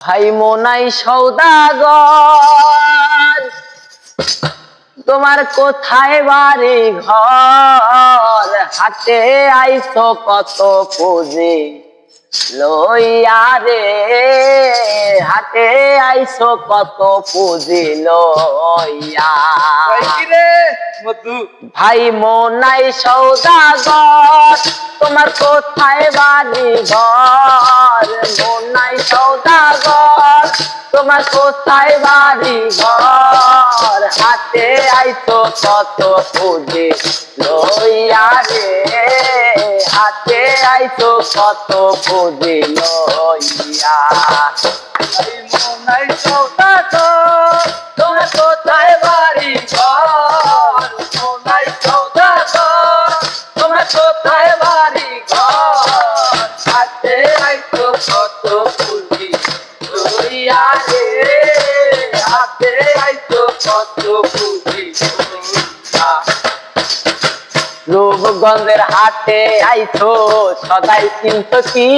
ভাই মোনাই সৌদাগর। তোমার কোথায় বাড়ি ঘর? হাটে আইছো কত পুঁজি লইয়া রে? হাটে আইছো কত পুঁজি লইয়া। ভাই মোনাই সৌদাগর। তোমার কোথায় বাড়ি ঘর? তোমার কোথায় বাড়ি ঘর? হাতে আইতো কত পুঁজি লইয়া রে। হাতে আইতো কত পুঁজি লইয়া। রূপগঞ্জের হাটে আইছো সদাই কিনতো কি?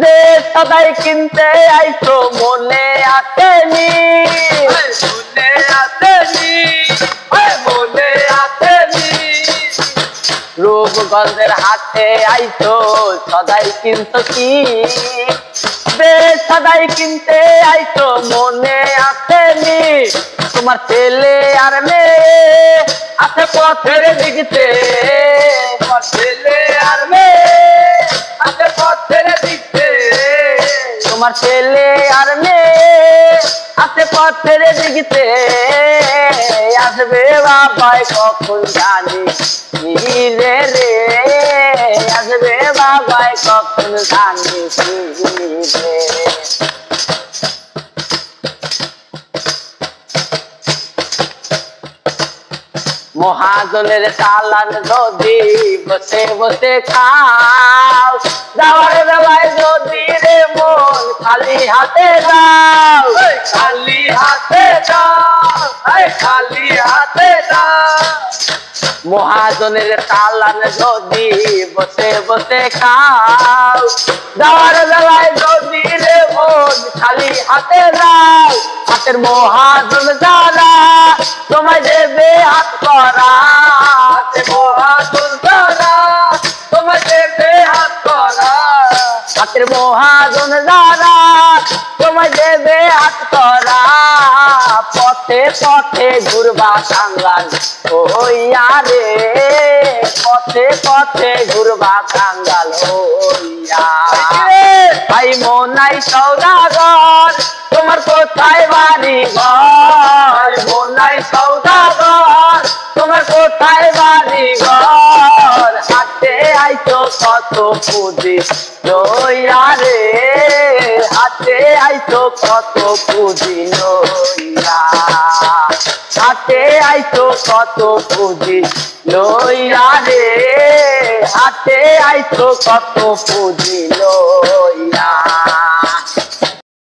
যে সদাই কিনতে আইছো মনে আসেনি মনে আসেনি মনে আসেনি রূপগঞ্জের হাটে আইছো সদাই কিনতো কি? যে সদাই কিনতে আইছো মনে আসেনি তোমার ছেলে আর মেয়ে আছে পথের দিকতে আমার ছেলে আর মেয়ে আছে পথের দিকে। তোমার ছেলে আর মেয়ে আছে পথের দিকতে আসবে বাবাই কখন জানি রে রে। আসবে বাবাই কখন জানি রে। মহাজনের চালান যদি বসে বসে খাও যাওয়ার বেলায় যদি রে মন খালি হাতে যাও খালি হাতে দাও খালি হাতে দাও। মহাজনের চালান যদি বসে বসে খাও যাওয়ার বেলায় যদি রে মন খালি হাতে যাও হাতের মহাজন যারা তোমায় দেবে হাত করা। হাতে মহাজন দাদা তোমার দেবে হাত করা। হাতের মহাজন যারা তোমায় দেবে হাত করা। পথে পথে ঘুরবা কাঙ্গাল হইয়া রে। পথে পথে ঘুরবা কাঙ্গাল হইয়া ভাই মনাই সৌদাগর তোমার কোথায় বাড়ি ঘর? মনাই সৌদাগর, তোমার কোথায় বাড়ি ঘর? হাতে আইতো কত পুঁজি লইয়া রে হাতে আইতো কত পুঁজি লইয়া হাতে আইতো কত পুঁজি লইয়া রে হাতে আইতো কত পুঁজি লইয়া